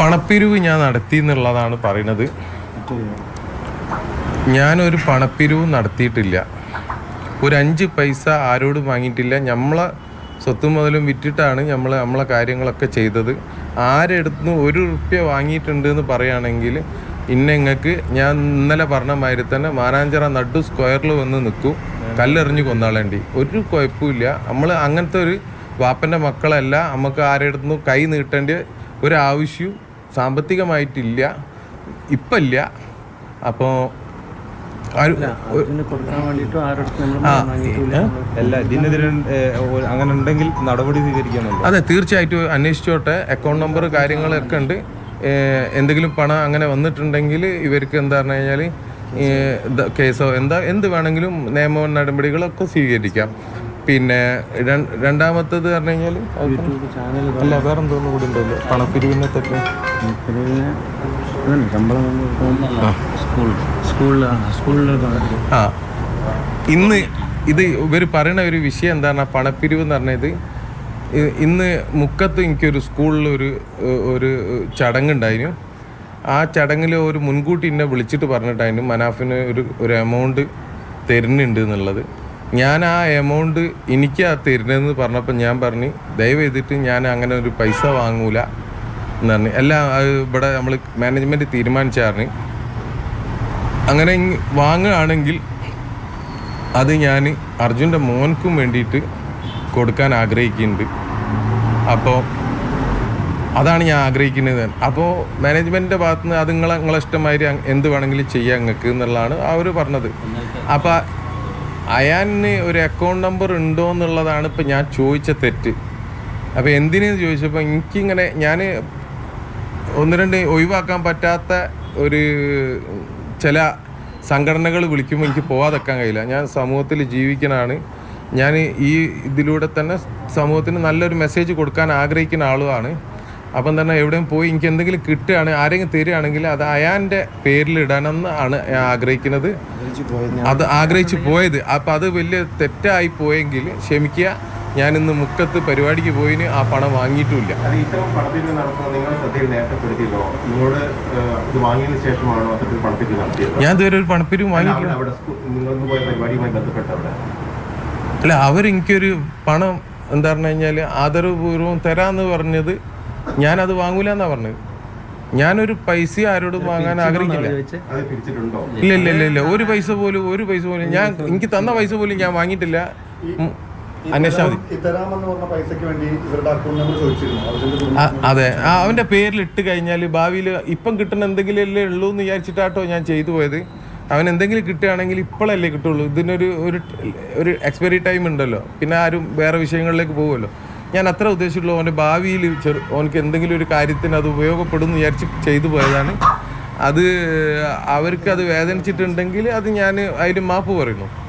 പണപ്പിരിവ് ഞാൻ നടത്തി എന്നുള്ളതാണ് പറയുന്നത്. ഞാനൊരു പണപ്പിരിവ് നടത്തിയിട്ടില്ല. ഒരു അഞ്ച് പൈസ ആരോടും വാങ്ങിയിട്ടില്ല. നമ്മളെ സ്വത്ത് മുതലും വിറ്റിട്ടാണ് നമ്മൾ നമ്മളെ കാര്യങ്ങളൊക്കെ ചെയ്തത്. ആരെടുത്ത് ഒരു റുപ്യ വാങ്ങിയിട്ടുണ്ട് എന്ന് പറയുകയാണെങ്കിൽ ഇന്നങ്ങൾക്ക് ഞാൻ ഇന്നലെ പറഞ്ഞ മാതിരി തന്നെ മാനാഞ്ചിറ നടു സ്ക്വയറിൽ വന്ന് നിൽക്കും. കല്ലെറിഞ്ഞ് കൊന്നാളേണ്ടി. ഒരു കുഴപ്പമില്ല നമ്മൾ അങ്ങനത്തെ ഒരു വാപ്പന്റെ മക്കളല്ല. നമുക്ക് ആരെടുത്തുനിന്ന് കൈ നീട്ടേണ്ട ഒരു ആവശ്യവും സാമ്പത്തികമായിട്ടില്ല ഇപ്പം ഇല്ല അപ്പോൾ അങ്ങനെ ഉണ്ടെങ്കിൽ നടപടി സ്വീകരിക്കണം അതെ തീർച്ചയായിട്ടും അന്വേഷിച്ചോട്ടെ. അക്കൗണ്ട് നമ്പർ കാര്യങ്ങളൊക്കെ ഉണ്ട്. എന്തെങ്കിലും പണം അങ്ങനെ വന്നിട്ടുണ്ടെങ്കിൽ ഇവർക്ക് എന്താ പറഞ്ഞു കഴിഞ്ഞാൽ കേസോ എന്താ എന്ത് വേണമെങ്കിലും നിയമ നടപടികളൊക്കെ സ്വീകരിക്കാം. പിന്നെ രണ്ടാമത്തത് പറഞ്ഞു കഴിഞ്ഞാൽ അല്ല വേറെ എന്തോന്നും കൂടി ഉണ്ടല്ലോ. പണപ്പിരിവിനെ സ്കൂളിൽ ആ. ഇന്ന് ഇത് ഇവർ പറയുന്ന ഒരു വിഷയം എന്താണ്? പണപ്പിരിവ് എന്ന് പറഞ്ഞത് ഇന്ന് മുക്കത്ത് എനിക്കൊരു സ്കൂളിൽ ഒരു ഒരു ചടങ്ങുണ്ടായിരുന്നു. ആ ചടങ്ങിൽ ഒരു മുൻകൂട്ടി എന്നെ വിളിച്ചിട്ട് പറഞ്ഞിട്ടായിരുന്നു മനാഫിന് ഒരു ഒരു എമൗണ്ട് തരുന്നുണ്ട് എന്നുള്ളത്. ഞാൻ ആ എമൗണ്ട് എനിക്ക് ആ തരുന്നതെന്ന് പറഞ്ഞപ്പോൾ ഞാൻ പറഞ്ഞു ദയവ് ചെയ്തിട്ട് ഞാൻ അങ്ങനെ ഒരു പൈസ വാങ്ങൂല എന്ന് പറഞ്ഞു. എല്ലാം ഇവിടെ നമ്മൾ മാനേജ്മെന്റ് തീരുമാനിച്ചായിരുന്നു അങ്ങനെ വാങ്ങുകയാണെങ്കിൽ അത് ഞാൻ അർജുന്റെ മോൻക്കും വേണ്ടിയിട്ട് കൊടുക്കാൻ ആഗ്രഹിക്കുന്നുണ്ട്. അപ്പോൾ അതാണ് ഞാൻ ആഗ്രഹിക്കുന്നത്. അപ്പോൾ മാനേജ്മെന്റിന്റെ ഭാഗത്തുനിന്ന് അത് നിങ്ങളെ നിങ്ങളെ ഇഷ്ടമായി എന്ത് വേണമെങ്കിലും ചെയ്യാം നിങ്ങൾക്ക് എന്നുള്ളതാണ് അവർ പറഞ്ഞത്. അപ്പോൾ അയാന് ഒരു അക്കൗണ്ട് നമ്പർ ഉണ്ടോ എന്നുള്ളതാണ് ഇപ്പം ഞാൻ ചോദിച്ച തെറ്റ്. അപ്പോൾ എന്തിനെന്ന് ചോദിച്ചപ്പോൾ എനിക്കിങ്ങനെ ഞാൻ ഒന്ന് രണ്ട് ഒഴിവാക്കാൻ പറ്റാത്ത ഒരു ചില സംഘടനകൾ വിളിക്കുമ്പോൾ എനിക്ക് പോവാതെക്കാൻ കഴിയില്ല. ഞാൻ സമൂഹത്തിൽ ജീവിക്കണാണ്. ഞാൻ ഈ ഇതിലൂടെ തന്നെ സമൂഹത്തിന് നല്ലൊരു മെസ്സേജ് കൊടുക്കാൻ ആഗ്രഹിക്കുന്ന ആളുമാണ് അപ്പം തന്നെ എവിടെയും പോയി എനിക്ക് എന്തെങ്കിലും കിട്ടുകയാണ് ആരെങ്കിലും തരികയാണെങ്കിൽ അത് അയാന്റെ പേരിൽ ഇടണമെന്ന് ആണ് ഞാൻ. ആഗ്രഹിക്കുന്നത് അത് ആഗ്രഹിച്ചു പോയത്. അപ്പം അത് വലിയ തെറ്റായി പോയെങ്കിൽ ക്ഷമിക്കുക. ഞാൻ ഇന്ന് മുക്കത്ത് പരിപാടിക്ക് പോയിന് ആ പണം വാങ്ങിയിട്ടുമില്ല ഞാൻ ഇതുവരെ ഒരു പണപ്പിരിവ് വാങ്ങിയിട്ടില്ല. അല്ല അവരെനിക്കൊരു പണം എന്താ പറഞ്ഞു കഴിഞ്ഞാൽ ആദരവപൂർവം തരാന്ന് പറഞ്ഞത് ഞാനത് വാങ്ങൂല എന്നാ പറഞ്ഞത്. ഞാനൊരു പൈസ ആരോടും വാങ്ങാൻ ആഗ്രഹിക്കില്ല. അത് ഇല്ല ഇല്ല ഇല്ല ഇല്ല. ഒരു പൈസ പോലും ഒരു പൈസ പോലും ഞാൻ എനിക്ക് തന്ന പൈസ പോലും ഞാൻ വാങ്ങിയിട്ടില്ല. അന്വേഷിച്ചാൽ മതി. അതെ. ആ, അവന്റെ പേരിൽ ഇട്ട് കഴിഞ്ഞാൽ ഭാവിയിൽ ഇപ്പം കിട്ടുന്ന എന്തെങ്കിലും അല്ലേ ഉള്ളൂ എന്ന് വിചാരിച്ചിട്ടാട്ടോ ഞാൻ ചെയ്തു പോയത്. അവൻ എന്തെങ്കിലും കിട്ടുകയാണെങ്കിൽ ഇപ്പോഴല്ലേ കിട്ടുള്ളൂ. ഇതിനൊരു ഒരു ഒരു എക്സ്പയറി ടൈം ഉണ്ടല്ലോ. പിന്നെ ആരും വേറെ വിഷയങ്ങളിലേക്ക് പോകുമല്ലോ. ഞാൻ അത്ര ഉദ്ദേശിച്ചുള്ളൂ അവന്റെ ഭാവിയിൽ ചെറു അവനക്ക് എന്തെങ്കിലും ഒരു കാര്യത്തിന് അത് ഉപയോഗപ്പെടുന്നു വിചാരിച്ച് ചെയ്തു പോയതാണ്. അത് അവർക്ക് അത് വേദനിച്ചിട്ടുണ്ടെങ്കിൽ അത് ഞാൻ അതിന് മാപ്പ് പറയുന്നു.